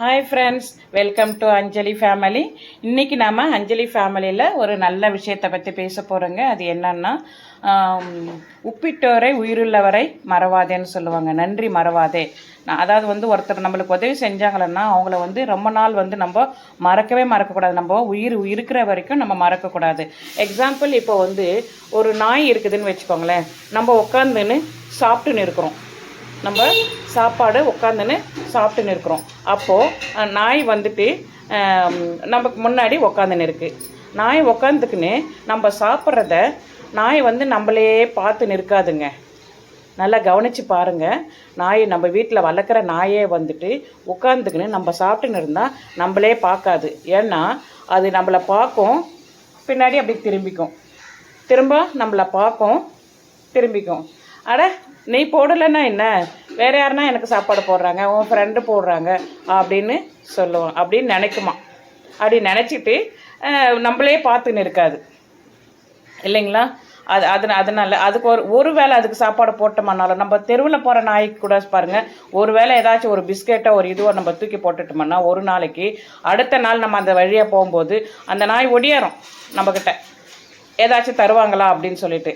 Hi friends welcome to Anjali family இன்றைக்கி நாம் அஞ்சலி ஃபேமிலியில் ஒரு நல்ல விஷயத்தை பற்றி பேச போகிறோங்க அது என்னன்னா உப்பிட்டோரை உயிருள்ளவரை மறவாதேன்னு சொல்லுவாங்க. நன்றி மறவாதே. நான் அதாவது வந்து ஒருத்தர் நம்மளுக்கு உதவி செஞ்சாங்களன்னா அவங்கள வந்து ரொம்ப நாள் வந்து நம்ம மறக்கவே மறக்கக்கூடாது. நம்ம உயிர் இருக்கிற வரைக்கும் நம்ம மறக்கக்கூடாது. எக்ஸாம்பிள் இப்போ வந்து ஒரு நாய் இருக்குதுன்னு வச்சுக்கோங்களேன். நம்ம உட்காந்துன்னு சாப்பிட்டுன்னு இருக்கிறோம். நம்ம சாப்பாடு உட்காந்துன்னு சாப்பிட்டுன்னு இருக்கிறோம். அப்போது நாய் வந்துட்டு நமக்கு முன்னாடி உக்காந்துன்னு இருக்கு. நாய் உக்காந்துக்குன்னு நம்ம சாப்பிட்றத நாய் வந்து நம்மளே பார்த்து நிற்காதுங்க. நல்லா கவனித்து பாருங்கள் நாய் நம்ம வீட்டில் வளர்க்குற நாயே வந்துட்டு உட்காந்துக்குன்னு நம்ம சாப்பிட்டுன்னு இருந்தால் நம்மளே பார்க்காது. ஏன்னா அது நம்மளை பார்க்கும் பின்னாடி அப்படி திரும்பிக்கும். திரும்ப நம்மளை பார்க்கும் திரும்பிக்கும். அட நீ போடலைன்னா என்ன? வேற யாருன்னா எனக்கு சாப்பாடு போடுறாங்க உன் ஃப்ரெண்டு போடுறாங்க அப்படின்னு சொல்லுவோம் அப்படின்னு நினைக்குமா? அப்படி நினச்சிட்டு நம்மளே பார்த்துன்னு இருக்காது. இல்லைங்களா? அது அது அதனால அதுக்கு ஒரு ஒரு வேளை அதுக்கு சாப்பாடு போட்டோம்னாலும் நம்ம தெருவில் போகிற நாய்க்கு கூட பாருங்கள் ஒரு வேளை ஏதாச்சும் ஒரு பிஸ்கெட்டோ ஒரு இதுவோ நம்ம தூக்கி போட்டுட்டோம்னா ஒரு நாளைக்கு அடுத்த நாள் நம்ம அந்த வழியாக போகும்போது அந்த நாய் ஒடியாரும் நம்மக்கிட்ட ஏதாச்சும் தருவாங்களா அப்படின்னு சொல்லிட்டு.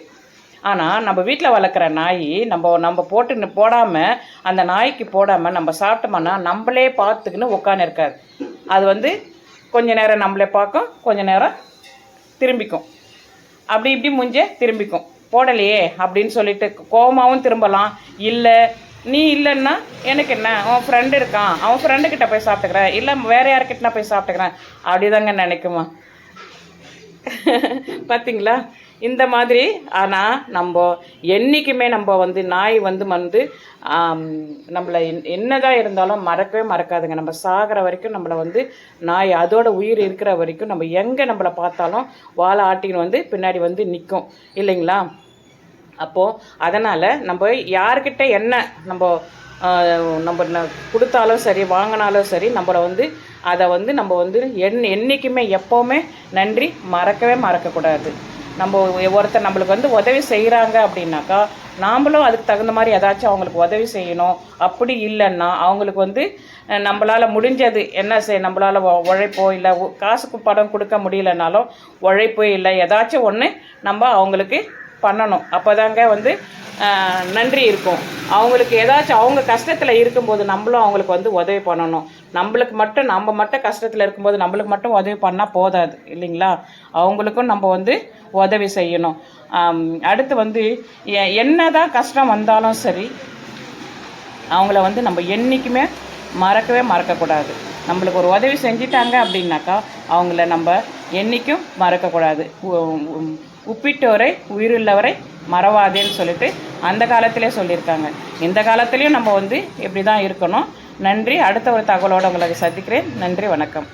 ஆனால் நம்ம வீட்டில் வளர்க்குற நாய் நம்ம நம்ம போட்டு போடாமல் அந்த நாய்க்கு போடாமல் நம்ம சாப்பிட்டோம்னா நம்மளே பார்த்துக்கின்னு உட்காந்து இருக்காது. அது வந்து கொஞ்ச நேரம் நம்மளே பார்க்கும் கொஞ்ச நேரம் திரும்பிக்கும். அப்படி இப்படி முஞ்ச திரும்பிக்கும். போடலையே அப்படின்னு சொல்லிட்டு கோபமாகவும் திரும்பலாம். இல்லை நீ இல்லைன்னா எனக்கு என்ன? அவன் ஃப்ரெண்டு இருக்கான். அவன் ஃப்ரெண்டுக்கிட்ட போய் சாப்பிட்டுக்கிறேன். இல்லை வேறு யார்கிட்ட நான் போய் சாப்பிட்டுக்கிறேன். அப்படிதாங்க நினைக்குமா. பார்த்தீங்களா இந்த மாதிரி ஆனால் நம்ம என்றைக்குமே நம்ம வந்து நாய் வந்து வந்து நம்மளை என்னதான் இருந்தாலும் மறக்கவே மறக்காதுங்க. நம்ம சாகிற வரைக்கும் நம்மளை வந்து நாய் அதோட உயிர் இருக்கிற வரைக்கும் நம்ம எங்கே நம்மளை பார்த்தாலும் வாழை ஆட்டின்னு வந்து பின்னாடி வந்து நிற்கும் இல்லைங்களா? அப்போது அதனால் நம்ம யார்கிட்ட என்ன நம்ம நம்ம கொடுத்தாலும் சரி வாங்கினாலும் சரி நம்மளை வந்து அதை வந்து நம்ம வந்து என் என்றைக்குமே எப்போவுமே நன்றி மறக்கவே மறக்கக்கூடாது. நம்ம ஒருத்தர் நம்மளுக்கு வந்து உதவி செய்கிறாங்க அப்படின்னாக்கா நாமளும் அதுக்கு தகுந்த மாதிரி ஏதாச்சும் அவங்களுக்கு உதவி செய்யணும். அப்படி இல்லைன்னா அவங்களுக்கு வந்து நம்மளால் முடிஞ்சது என்ன செய் நம்மளால் உழைப்போ இல்லை காசுக்கு படம் கொடுக்க முடியலனாலும் உழைப்போ இல்லை. ஏதாச்சும் ஒன்று நம்ம அவங்களுக்கு பண்ணணும். அப்போதாங்க வந்து நன்றி இருக்கும். அவங்களுக்கு ஏதாச்சும் அவங்க கஷ்டத்தில் இருக்கும்போது நம்மளும் அவங்களுக்கு வந்து உதவி பண்ணணும். நம்மளுக்கு மட்டும் நம்ம மட்டும் கஷ்டத்தில் இருக்கும்போது நம்மளுக்கு மட்டும் உதவி பண்ணால் போதாது இல்லைங்களா? அவங்களுக்கும் நம்ம வந்து உதவி செய்யணும். அடுத்து வந்து எ- என்னதான் கஷ்டம் வந்தாலும் சரி அவங்கள வந்து நம்ம என்றைக்குமே மறக்கவே மறக்கக்கூடாது. நம்மளுக்கு ஒரு உதவி செஞ்சிட்டாங்க அப்படின்னாக்கா அவங்கள நம்ம என்றைக்கும் மறக்கக்கூடாது. உ- உப்பிட்டோரை உயிருள்ளவரை மறவாதேன்னு சொல்லிட்டு அந்த காலத்திலே சொல்லியிருக்காங்க. இந்த காலத்துலேயும் நம்ம வந்து இப்படி தான் இருக்கணும். நன்றி. அடுத்த ஒரு தகவலோடு உங்களுக்கு சந்திக்கிறேன். நன்றி வணக்கம்.